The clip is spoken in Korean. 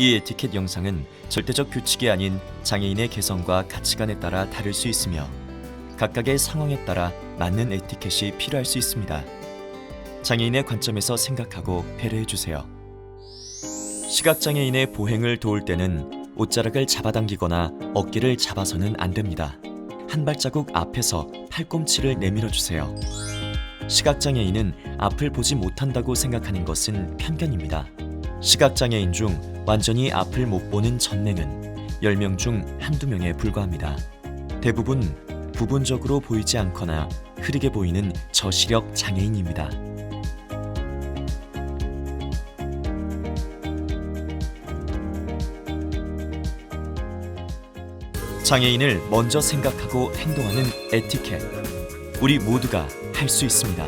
이 에티켓 영상은 절대적 규칙이 아닌 장애인의 개성과 가치관에 따라 다를 수 있으며 각각의 상황에 따라 맞는 에티켓이 필요할 수 있습니다. 장애인의 관점에서 생각하고 배려해 주세요. 시각장애인의 보행을 도울 때는 옷자락을 잡아당기거나 어깨를 잡아서는 안 됩니다. 한 발자국 앞에서 팔꿈치를 내밀어 주세요. 시각장애인은 앞을 보지 못한다고 생각하는 것은 편견입니다. 시각장애인 중 완전히 앞을 못 보는 전맹은 10명 중 한두 명에 불과합니다. 대부분 부분적으로 보이지 않거나 흐리게 보이는 저시력 장애인입니다. 장애인을 먼저 생각하고 행동하는 에티켓. 우리 모두가 할 수 있습니다.